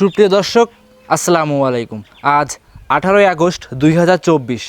সুপ্রিয় দর্শক, আসসালামু আলাইকুম। আজ আঠারোই আগস্ট দুই হাজার চব্বিশ,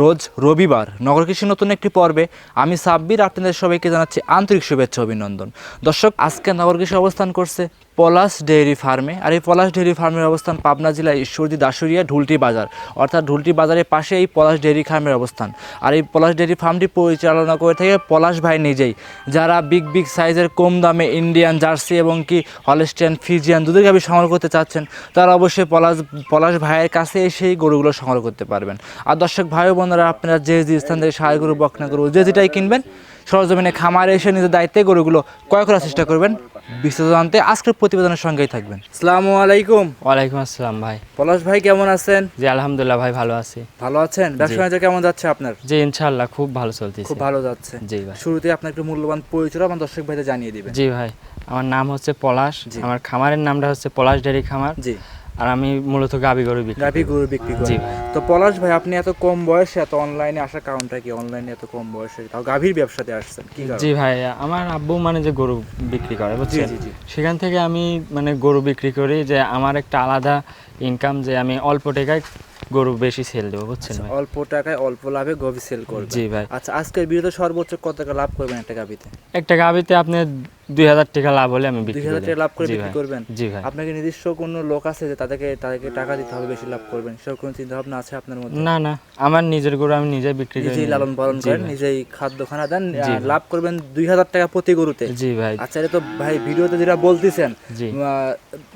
রোজ রবিবার, নগর কৃষি নতুন একটি পর্বে আমি সাব্বির, আপনাদের সবাইকে জানাচ্ছি আন্তরিক শুভেচ্ছা, অভিনন্দন। দর্শক, আজকে নগর কৃষি অবস্থান করছে পলাশ ডেয়ারি ফার্মে। আর এই পলাশ ডেয়ারি ফার্মের অবস্থান পাবনা জেলার ঈশ্বরদী দাসুরিয়া ঢুলটি বাজার। অর্থাৎ ঢুলটি বাজারের পাশে এই পলাশ ডেয়ারি ফার্মের অবস্থান। আর এই পলাশ ডেয়ারি ফার্মটি পরিচালনা করে থাকে পলাশ ভাই নিজেই। যারা বিগ বিগ সাইজের কম দামে ইন্ডিয়ান, জার্সি এবং কি হলেস্টিয়ান ফিজিয়ান দুধের গাভী সংগ্রহ করতে চাচ্ছেন, তারা অবশ্যই পলাশ পলাশ ভাইয়ের কাছে এসেই গরুগুলো সংগ্রহ করতে পারবেন। আর দর্শক ভাই বোনেরা, আপনারা যে যে স্থান থেকে সাহায্য গরু বকনা গরু, যে যেটাই কিনবেন সরজমিনে খামারে এসে নিজের দায়িত্বে গরুগুলো ক্রয় করার চেষ্টা করবেন। বিস্তারিত জানতে আজকের প্রতিবেদনের সঙ্গেই থাকবেন। আসসালামু আলাইকুম। ওয়ালাইকুম আসসালাম ভাই। পলাশ ভাই কেমন আছেন? জি আলহামদুলিল্লাহ ভাই ভালো আছি। ভালো আছেন? ব্যবসা বাণিজ্য কেমন যাচ্ছে আপনার? জি ইনশাআল্লাহ খুব ভালো চলতেছে। খুব ভালো যাচ্ছে। জি ভাই। শুরুতে আপনার একটু মূল্যবান পরিচয় আমার দর্শক ভাইদের জানিয়ে দিবেন। জি ভাই আমার নাম হচ্ছে পলাশ। আমার খামারের নামটা হচ্ছে পলাশ ডেয়ারি খামার। জি। আর আমি মূলত গাবি গরু বিক্রি করি। গরু বিক্রি ভাই তো পলাশ ভাই আপনি এত কম বয়সে এত অনলাইনে আসার কারণটা কি? অনলাইনে এত কম বয়সে? তাও গাভীর ব্যবসাতে আসছেন কি জি ভাই আমার আব্বু মানে যে গরু বিক্রি করে বুঝছেন? জি জি। সেখান থেকে আমি মানে গরু বিক্রি করি যে আমার একটা আলাদা ইনকাম যে আমি অল্প টাকায় গরু বেশি সেল দেবো বুঝছেন ভাই? অল্প টাকায় অল্প লাভে গভীর সেল করবেন। জি ভাই। আচ্ছা আজকের ভিডিওতে সর্বোচ্চ কত টাকা লাভ করবেন একটা গাভীতে? একটা গাবিতে আপনি দুই হাজার টাকা লাভ হলে আমি বিক্রি হাজার টাকা লাভ করে বিক্রি করবেন? জি ভাই। আপনাকে নিজস্ব কোনো লোক আছে যে তাদেরকে তাদেরকে টাকা দিতে হবে বেশি লাভ করবেন? সেরকম কোনো চিন্তা ভাবনা আছে আপনার মধ্যে? না না আমার নিজের গরু আমি নিজে বিক্রি করি। নিজেই লালন পালন করেন নিজেই দেন। লাভ করবেন দুই হাজার টাকা প্রতি গরুতে। জি ভাই। আচ্ছা এটা তো ভাই ভিডিওতে যেটা বলতেছেন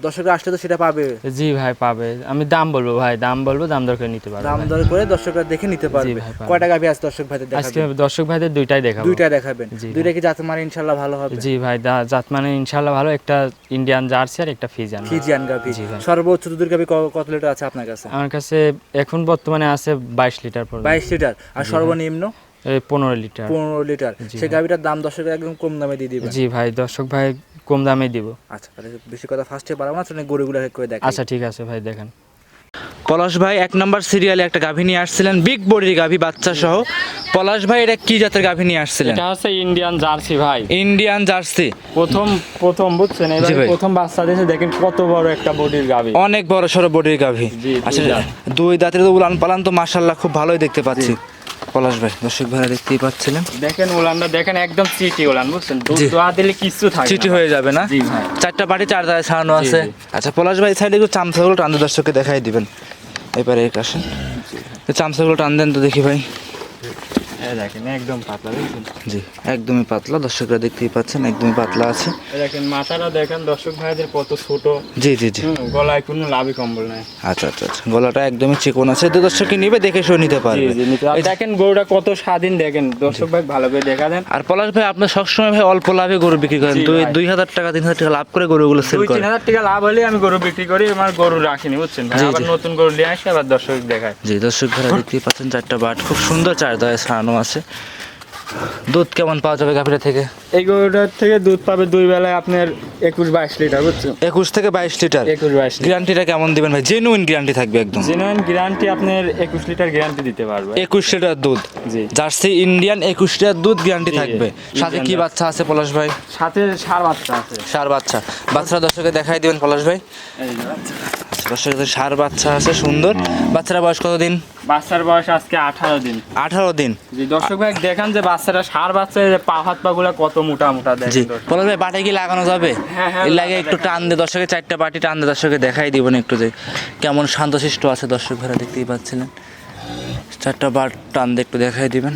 দর্শকরা আসলে তো সেটা পাবে। জি ভাই পাবে। আমি দাম বলব ভাই দাম বলব দাম দর করে নিতে পারবে দাম। দর করে দর্শকরা দেখে নিতে পারবে। পারবে। কয়টা গাভী দর্শক ভাইদের আজকে দর্শক ভাইদের দুইটাই দেখাবো। দুইটা দেখাবেন। দুইটা কি যাতে মানে ইনশাল্লাহ ভালো হবে? জি ভাই জাত মানে ইনশাল্লাহ ভালো একটা ইন্ডিয়ান জার্সি আর একটা ফিজিয়ান ফিজিয়ান গাভী। সর্বোচ্চ দুধের গাভী কত লিটার আছে আপনার কাছে? আমার কাছে এখন বর্তমানে আছে বাইশ লিটার পর্যন্ত। বাইশ লিটার। আর সর্বনিম্ন? এই পনেরো লিটার। পনেরো লিটার। সেই। গাভীটার দাম দর্শকরা একদম কম দামে দিয়ে দিবেন। জি ভাই দর্শক ভাই কম দামে দিব। আচ্ছা তাহলে বেশি কথা ফার্স্টে বাড়াবো না তাহলে গরুগুলো এক এক করে দেখ আচ্ছা ঠিক আছে ভাই দেখেন। পলাশ ভাই এক নম্বর সিরিয়ালে একটা গাভী নিয়ে আসছিলেন। বিগ বডির গাভী বাচ্চা সহ পলাশ ভাই এটা কি জাতের গাভী নিয়ে আসছিলেন? এটা হচ্ছে ইন্ডিয়ান জার্সি ভাই। ইন্ডিয়ান জার্সি প্রথম প্রথম বুঝছেন? এবার প্রথম বাচ্চা দিয়েছে দেখেন কত বড় একটা বডির গাবি অনেক বড় সড়ো বডির গাভী। আচ্ছা দুই দাঁতের তো উলান পালান তো মাশাল্লাহ খুব ভালোই দেখতে পাচ্ছি। পলাশ ভাই দর্শক ভাইরা দেখতেই পাচ্ছিলেন। দেখেন উলানটা দেখেন একদম চিটি উলান বুঝছেন? দুধ দোয়া দিলে কিছু থাকে চিটি হয়ে যাবে না? চারটা বাটি চার দাঁড়ায় ছাড়ানো আছে। আচ্ছা পলাশ ভাই সাইডে একটু চামচাগুলো টান দর্শককে দেখাই দিবেন। এবারে এক আসেন চামচাগুলো টান দেন তো দেখি ভাই। দেখেন একদম পাতলা বুঝছেন জি একদমই পাতলা দর্শকরা দেখতেই পাচ্ছেন একদমই পাতলা আছে। দেখেন মাথাটা দেখেন দর্শক ভাইদের কত ছোট। জি জি জি। গলায় কোনো লাভই কম্বল নাই। আচ্ছা আচ্ছা আচ্ছা গলাটা একদমই চিকন আছে তো দর্শককে নিবে দেখে শুনে নিতে পারবে। জি দেখেন গরুটা কত স্বাধীন দেখেন। দর্শক ভাই ভালো করে দেখা দেন। আর পলাশ ভাই আপনি সবসময় ভাই অল্প লাভে গরু বিক্রি করেন। দুই দুই হাজার টাকা তিন হাজার টাকা লাভ করে গরুগুলো সেল দুই তিন হাজার টাকা লাভ হলে আমি গরু বিক্রি করি আমার গরু রাখিনি বুঝছেন আবার নতুন গরু নিয়ে আসি আবার দর্শক দেখায়। জি দর্শক ভাইরা দেখতেই পাচ্ছেন চারটা বাট খুব সুন্দর চার দয়ে ছাড়ানো আছে। দুধ কেমন পাওয়া যাবে গাভীরা থেকে? এই গরুটার থেকে দুধ পাবে দুই বেলায় আপনার একুশ বাইশ লিটার বুঝছেন একুশ থেকে বাইশ লিটার? একুশ বাইশ গ্যারান্টিটা কেমন দিবেন ভাই? জেনুইন গ্যারান্টি থাকবে একদম। জেনুইন গ্যারান্টি আপনার একুশ লিটার গ্যারান্টি দিতে পারবে। একুশ লিটার দুধ? জি। জার্সি ইন্ডিয়ান একুশ লিটার দুধ গ্যারান্টি থাকবে। সাথে কি বাচ্চা আছে পলাশ ভাই? সাথে সার বাচ্চা আছে। সার বাচ্চা। বাচ্চারা দর্শকে দেখাই দিবেন পলাশ ভাই। দর্শকের সার বাচ্চা আছে সুন্দর। বাচ্চারা বয়স কতদিন? বাচ্চার বয়স আজকে আঠারো দিন। আঠারো দিন। জি দর্শক ভাই দেখান যে বাচ্চারা সার বাচ্চা পা হাত পা গুলা কত মোটা মোটা জি। দেখেন পলাশ ভাই বাটে কি লাগানো যাবে? হ্যাঁ, হ্যাঁ, এর লাগে একটু টান দে দর্শকে চারটা বাটি টান দে দর্শকে দেখাই দিবেন একটু যে কেমন শান্তশিষ্ট আছে দর্শক ভাইরা দেখতেই পাচ্ছিলেন। চারটা বাট টান দিয়ে একটু দেখাই দিবেন।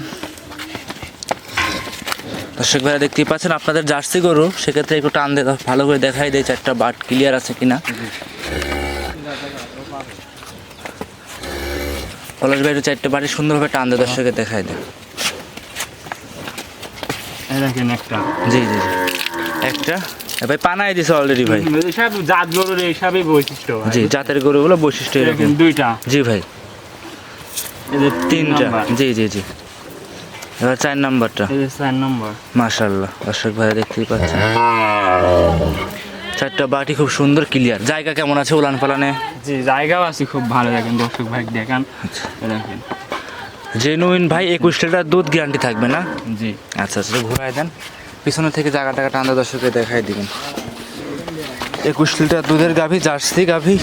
দর্শক ভাইরা দেখতেই পাচ্ছেন আপনাদের জার্সি গরু সেক্ষেত্রে একটু টান দিয়ে ভালো করে দেখাই দেয় চারটা বাট ক্লিয়ার আছে কিনা। পলাশ ভাই চারটা বাটি সুন্দরভাবে টান দিয়ে দর্শকে দেখাই দেয়। দেখেন একটা। জি জি জি। একটা? ভাই পানাই দিছে অলরেডি ভাই। এইসব জাত গরুর এইসবই বৈশিষ্ট্য জি জাতের গরুগুলো বৈশিষ্ট্য এরকম। দুইটা। জি ভাই। তিনটা। জি জি জি। এবার চার নাম্বারটা। চার নম্বর। মাশাল্লাহ দর্শক ভাই দেখতেই পাচ্ছেন। চারটা বাটি খুব সুন্দর ক্লিয়ার জায়গা কেমন আছে উলান পালানে? জি জায়গাও আছে খুব ভালো দেখেন দর্শক ভাই দেখান। আচ্ছা। দেখেন। জেনুইন ভাই একুশ লিটার দুধ গ্যারান্টি থাকবে না? জি। আচ্ছা আচ্ছা ঘুরাই দেন। পিছনে থেকে জায়গা টাকা টান্দা দর্শকে দেখাই দিবেন। একুশ লিটার দুধের গাভী জার্সি গাভী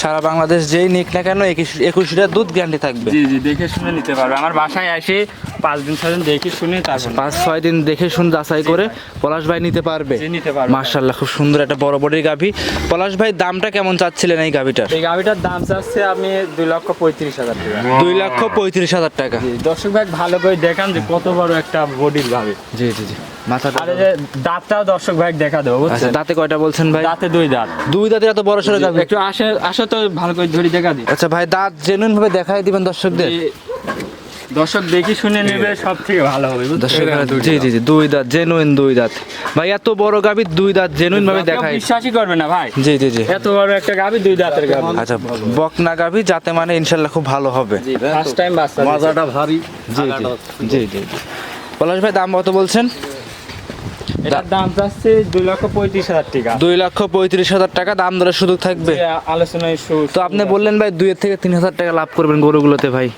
সারা বাংলাদেশ যেই নিক না কেন একুশ একুশ লিটার দুধ গ্যারান্টি থাকবে। জি জি দেখে শুনে নিতে পারবে। আমার বাসায় এসে পাঁচ দিন ছয় দিন দেখে শুনে তারপর পাঁচ ছয় দিন দেখে শুন যাচাই করে পলাশ ভাই নিতে পারবে। নিতে পারবে। মার্শাল্লাহ খুব সুন্দর একটা বড় বড়ি গাভী। পলাশ ভাই দামটা কেমন চাচ্ছিলেন এই গাভীটার? এই গাভিটার দাম চাচ্ছে আমি দুই লক্ষ পঁয়ত্রিশ হাজার টাকা। দুই লক্ষ পঁয়ত্রিশ হাজার টাকা। দর্শক ভাই ভালো করে দেখান যে কত বড় একটা বডির গাভি। জি জি জি। মাথাটা আর দাঁতটাও দর্শক ভাই দেখা দেবো আচ্ছা বুঝছেন দাঁতে কয়টা বলছেন ভাই? দাঁতে দুই দাঁত। দুই দাঁতের এত বড় সড়ো গাভী? একটু আসে আসো তো ভালো করে ধরি দেখা দিই। আচ্ছা ভাই দাঁত জেনুইন ভাবে দেখাই দিবেন দর্শকদের। দর্শক দেখি শুনে নেবে সব থেকে ভালো হবে জি জি জি দুই দাঁত জেনুইন দুই দাঁত। ভাই এত বড় গাভী দুই দাঁত জেনুইন ভাবে দেখাই বিশ্বাসই করবে না ভাই। জি জি জি। এত বড় একটা দুই দাঁতের আচ্ছা বকনা যাতে মানে ইনশাল্লাহ খুব ভালো হবে। জি ফার্স্ট টাইম বাচ্চা। মাজাটা ভারী। জি জি জি জি পলাশ ভাই দাম কত বলছেন? এটার দাম চাচ্ছে দুই লক্ষ পঁয়ত্রিশ হাজার টাকা। দুই লক্ষ পঁয়ত্রিশ হাজার টাকা দাম দরের সুযোগ থাকবে। আলোচনায় তো আপনি বললেন ভাই দুই থেকে তিন হাজার টাকা লাভ করবেন গরুগুলোতে ভাই।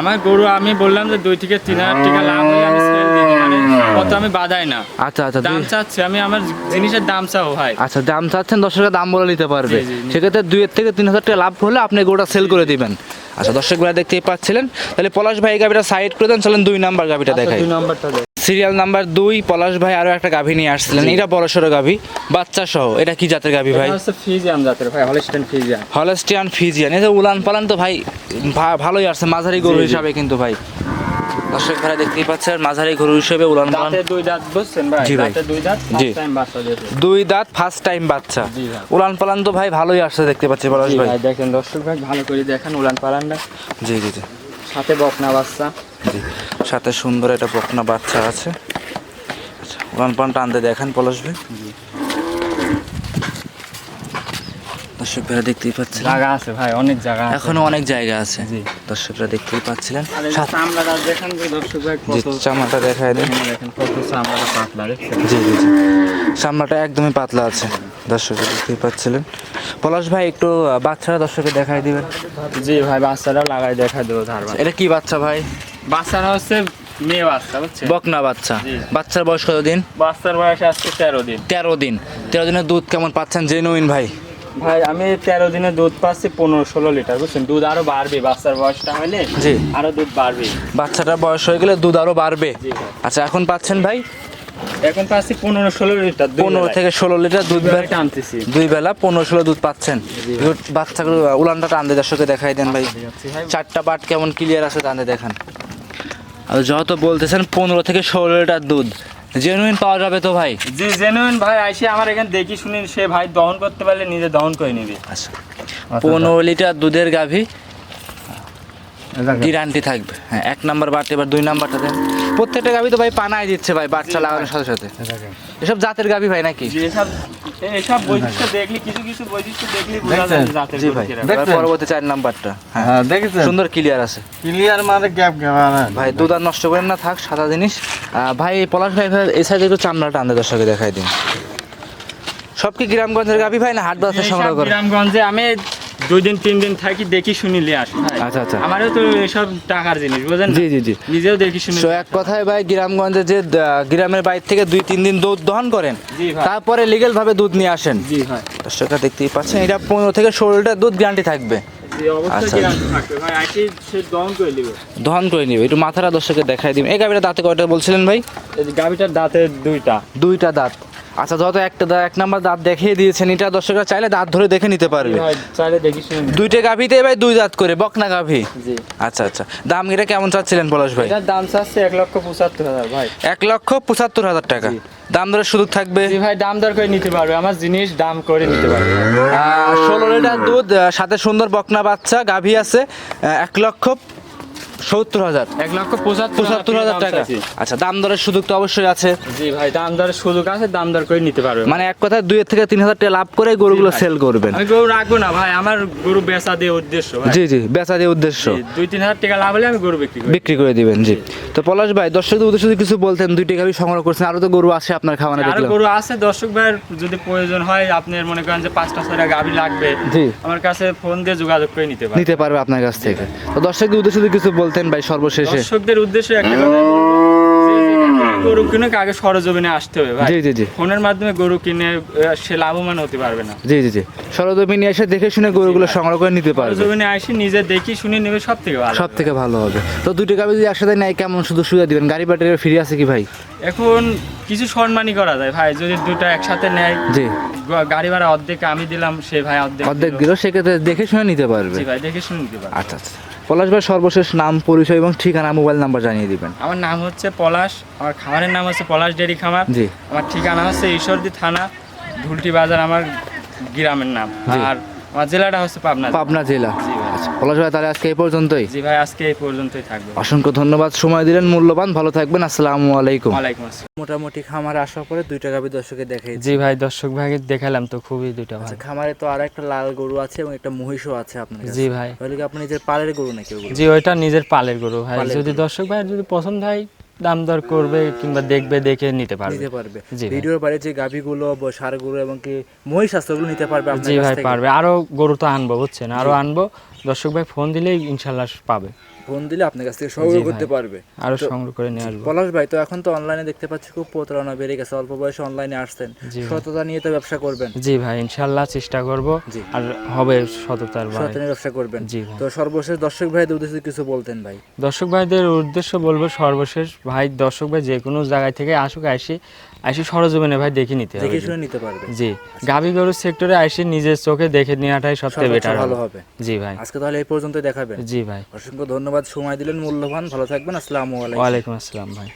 আমার গরু আমি বললাম যে দুই থেকে তিন হাজার টাকা লাভ হলে আমি সেল দিই মানে কত আমি বাধাই না। আচ্ছা আচ্ছা দাম চাচ্ছি আমি আমার জিনিসের দাম চাও ভাই। আচ্ছা দাম চাচ্ছেন দর্শকের দাম বলে নিতে পারবে। সেক্ষেত্রে দুইয়ের থেকে তিন হাজার টাকা লাভ হলে আপনি গরুটা সেল করে দিবেন। আচ্ছা দর্শক ভাই দেখতেই পাচ্ছিলেন। তাহলে পলাশ ভাই এই সাইড করে দেন চলেন দুই নাম্বার গাভিটা আচ্ছা, দেখাই। দুই নম্বরটা সিরিয়াল নাম্বার দুই পলাশ ভাই আরও একটা গাভী নিয়ে আসছিলেন। এটা বড় সড়ো গাভী বাচ্চা সহ। এটা কি জাতের গাভী ভাই? এটা ফিজিয়াম জাতের ভাই হলস্টিয়ান ফিজিয়ান। এই যে উলান পালান তো ভাই ভালোই আসছে মাঝারি গরু। হিসাবে কিন্তু ভাই। দর্শক ভাই দেখতেই পাচ্ছেন মাঝারি গরু হিসেবে উলান পালান। দুই দাঁত বুঝছেন ভাই। দুই দাঁত জি। দুই দাঁত ফার্স্ট টাইম বাচ্চা। উলান পালান তো ভাই ভালোই আসছে দেখতে পাচ্ছি পলাশ ভাই দেখেন দর্শক ভাই ভালো করে দেখেন উলান পালানটা। জি জি জি। সাথে বকনা বাচ্চা। জি সাথে সুন্দর একটা বকনা বাচ্চা আছে। আচ্ছা ওয়ান পালান টানতে দেখেন পলাশ ভাই। দর্শক ভাইরা দেখতেই পাচ্ছেন জায়গা আছে ভাই অনেক জায়গা এখনও অনেক জায়গা আছে। জি। দর্শকরা দেখতেই পাচ্ছিলেন। চামড়াটা দেখেন যে দর্শক ভাই জি কত চামড়াটা দেখায় দেন। দেখেন কত চামড়াটা পাতলা জি জি জি। সামনাটা একদমই পাতলা আছে। দর্শকরা দেখতেই পাচ্ছিলেন। পলাশ ভাই একটু বাচ্চারা দর্শকে দেখাই দিবেন। জি ভাই বাচ্চারা লাগাই দেখা দেবো ধারবার এটা কি বাচ্চা ভাই? বাচ্চারা হচ্ছে মেয়ে বাচ্চা বুঝছেন? বকনা বাচ্চা। বাচ্চার বয়স কত দিন বাচ্চার বয়স আসছে তেরো দিন। তেরো দিন। তেরো দিনের দুধ কেমন পাচ্ছেন? জেনুইন ভাই। ভাই আমি তেরো দিনে দুধ পাচ্ছি পনেরো ষোলো লিটার বুঝছেন? দুধ আরও বাড়বে বাচ্চার বয়সটা হলে জি। আরও দুধ বাড়বে। বাচ্চাটার বয়স হয়ে গেলে দুধ আরও বাড়বে। আচ্ছা এখন পাচ্ছেন ভাই? এখন পাচ্ছি পনেরো ষোলো লিটার পনেরো থেকে ষোলো লিটার দুধ বেলায় টানতেছি। দুই বেলা পনেরো ষোলো দুধ পাচ্ছেন। বাচ্চাগুলো উলানটা টানতে দর্শকে দেখাই দেন ভাই। চারটা পাট কেমন ক্লিয়ার আছে টানতে দেখান। আর যত বলতেছেন পনেরো থেকে ষোলো লিটার দুধ। জেনুইন পাওয়া যাবে তো ভাই। জি জেনুইন ভাই আইসে আমার এখানে দেখি শুনি সে ভাই দহন করতে পারলে নিজে দহন করে নিবে। আচ্ছা। পনেরো লিটার দুধের গাভী গ্যারান্টি থাকবে। হ্যাঁ এক নাম্বার বাটে এবার দুই নাম্বারটা দেন। প্রত্যেকটা গাভী তো ভাই পানাই দিচ্ছে ভাই বাচ্চা লাগানোর সাথে সাথে। এসব জাতের গাভী ভাই নাকি? এসব এসব বৈশিষ্ট্য দেখলি কিছু কিছু বৈশিষ্ট্য দেখলি বোঝা যায় জাতের জি ভাই কীরকম। এবার দেখছেন? পরবর্তী চার নাম্বারটা। হ্যাঁ হ্যাঁ দেখেছেন? সুন্দর ক্লিয়ার আছে। ক্লিয়ার মানে গ্যাপ গ্যাপ ভাই দুধ আর নষ্ট করেন না থাক সাদা জিনিস। ভাই পলাশ ভাই ভাই এই সাইডে একটু চামড়াটা আনতে দর্শকে দেখাই দিন। সব কি গ্রামগঞ্জের গাভী ভাই না হাট বাজার সংগ্রহ করে গ্রামগঞ্জে আমি দুই দিন তিন দিন থাকি দেখি শুনি লিয়ে আসি। আচ্ছা, আচ্ছা। আমারও তো এসব টাকার জিনিস বুঝেন জি জি জি। নিজেও দেখি শুনি। তো এক কথায় ভাই গ্রামগঞ্জে যে গ্রামের বাইর থেকে দুই তিন দিন দুধ দহন করেন তারপরে লিগেল ভাবে দুধ নিয়ে আসেন। জি ভাই। দর্শকরা দেখতেই পাচ্ছেন এটা পনেরো থেকে ষোলো লিটার দুধ গ্যারান্টি থাকবে। অবশ্যই আচ্ছা। দহন করে নিবে। একটু মাথাটা দর্শকে দেখাই দিবেন। এই গাভিটা দাঁতে কয়টা বলছিলেন ভাই? গাভিটার দাঁতে দুইটা। দুইটা দাঁত। আচ্ছা যত একটা এক নাম্বার দাঁত দেখিয়ে দিয়েছেন। এটা দর্শকরা চাইলে দাঁত ধরে দেখে নিতে পারবে। চাইলে দেখি দুইটা গাভিতে ভাই দুই দাঁত করে বকনা গাভি? জি। আচ্ছা আচ্ছা। দাম এটা কেমন চাচ্ছিলেন পলাশ ভাই? দাম চাচ্ছে এক লক্ষ পঁচাত্তর হাজার ভাই। এক লক্ষ পঁচাত্তর হাজার টাকা। দাম ধরে সুযোগ থাকবে? জি ভাই দাম দর করে নিতে পারবে। আমার জিনিস দাম করে নিতে পারবে। ষোলো লিটার দুধ সাথে সুন্দর বকনা বাচ্চা গাভী আছে এক লক্ষ সত্তর হাজার। এক লক্ষ পঁচাত্তর হাজার টাকা আচ্ছা দাম দরের সুযোগ তো অবশ্যই আছে। জি ভাই দাম দরের সুযোগ আছে দাম দর করে নিতে পারবে। মানে এক কথায় দুই থেকে তিন হাজার টাকা লাভ করে গরুগুলো সেল করবেন। আমি গরু রাখব না ভাই আমার গরু বেচা দিয়ে উদ্দেশ্য জি জি বেচা দিয়ে উদ্দেশ্য। দুই তিন হাজার টাকা লাভ হলে আমি গরু বিক্রি বিক্রি করে দিবেন জি। তো পলাশ ভাই দর্শকদের উদ্দেশ্যে কিছু বলতেন দুই টাকা সংগ্রহ করছেন আরও তো গরু আছে আপনার খাওয়ানো আরও গরু আছে দর্শক ভাইয়ের যদি প্রয়োজন হয় আপনার মনে করেন যে পাঁচটা ছয়টা গাভি লাগবে জি। আমার কাছে ফোন দিয়ে যোগাযোগ করে নিতে পারেন নিতে পারবে আপনার কাছ থেকে। তো দর্শকদের উদ্দেশ্যে কিছু বলতেন ভাই সর্বশেষে? দর্শকদের উদ্দেশ্যে একটা কথা গরু কিনে আগে সরজমিনে আসতে হবে ভাই। জি জি জি। ফোনের মাধ্যমে গরু কিনে সে লাভবান হতে পারবে না। জি জি জি। সরজমিনে এসে দেখে শুনে গরুগুলো সংগ্রহ করে নিতে পারবে। সরজমিনে আসি নিজে দেখি শুনে নেবে সব থেকে ভালো সব থেকে ভালো হবে। তো দুইটা গাবি যদি একসাথে নেয় কেমন শুধু সুবিধা দিবেন? গাড়ি ব্যাটারি ফ্রি আছে কি ভাই? এখন কিছু সম্মানই করা যায় ভাই যদি দুটো একসাথে নেয়। জি। গাড়ি ভাড়া অর্ধেক আমি দিলাম সে ভাই অর্ধেক অর্ধেক দিল। দিল সেক্ষেত্রে দেখে শুনে নিতে পারবে। জি ভাই দেখে শুনে নিতে পারবে। আচ্ছা আচ্ছা। পলাশ ভাই সর্বশেষ নাম পরিচয় এবং ঠিকানা মোবাইল নাম্বার জানিয়ে দিবেন। আমার নাম হচ্ছে পলাশ আমার খামারের নাম হচ্ছে পলাশ ডেরি খামার। জি। আমার ঠিকানা হচ্ছে ঈশ্বরদী থানা ঢুলটি বাজার আমার গ্রামের নাম। আর আমার জেলাটা হচ্ছে পাবনা পাবনা জেলা। পলাশ ভাই তাহলে আজকে এই পর্যন্তই। জি ভাই আজকে এই পর্যন্তই থাকবে। অসংখ্য ধন্যবাদ। সময় দিলেন মূল্যবান ভালো থাকবেন আসসালামু আলাইকুম। ওয়ালাইকুম আসসালাম। মোটামুটি খামারে আসার পরে দুইটা গাভি দর্শকে দেখাই জি ভাই দর্শক ভাইকে দেখালাম তো খুবই দুইটা ভাই। আচ্ছা খামারে তো আর একটা লাল গরু আছে এবং একটা মহিষও আছে আপনার কাছে। জি ভাই। তাহলে কি আপনি নিজের পালের গরু নাকি জি ওইটা নিজের পালের গরু ভাই। যদি দর্শক ভাই যদি পছন্দ হয় দাম দর করবে কিংবা দেখবে দেখে নিতে পারবে। নিতে পারবে। ভিডিওর বাইরে যে গাভিগুলো সারগুলো এবং কি মহিষ আছে নিতে পারবে জি ভাই পারবে। আরও গরু তো আনব বুঝছেন? আরও আনব। দর্শক ভাই ফোন দিলেই ইনশাল্লাহ পাবে। ফোন দিলে আপনার কাছ থেকে সংগ্রহ করতে পারবে। আরও সংগ্রহ করে নিয়ে আসব। পলাশ ভাই তো এখন তো অনলাইনে দেখতে পাচ্ছি খুব প্রতারণা বেড়ে গেছে অল্প বয়সে অনলাইনে আসছেন। সততা নিয়ে তো ব্যবসা করবেন। জি ভাই ইনশাল্লাহ চেষ্টা করব। আর হবে সততার ভাই। সততা নিয়ে ব্যবসা করবেন। জি তো সর্বশেষ দর্শক ভাইদের উদ্দেশ্যে কিছু বলতেন ভাই। দর্শক ভাইদের উদ্দেশ্য বলব সর্বশেষ ভাই দর্শক ভাই যে কোনো জায়গায় থেকে আসুক আসি। আসি সরজমিনে ভাই দেখে নিতে হবে দেখে শুনে নিতে পারবে। জি গাভী গরুর সেক্টরে আইসে নিজের চোখে দেখে নেওয়াটাই সবচেয়ে বেটার ভালো হবে। হবে। জি ভাই। আজকে তাহলে এই পর্যন্ত দেখাবেন জি ভাই। অসংখ্য ধন্যবাদ। সময় দিলেন মূল্যবান। ভালো থাকবেন। আসসালামু আলাইকুম। ওয়া আলাইকুম আসসালাম ভাই।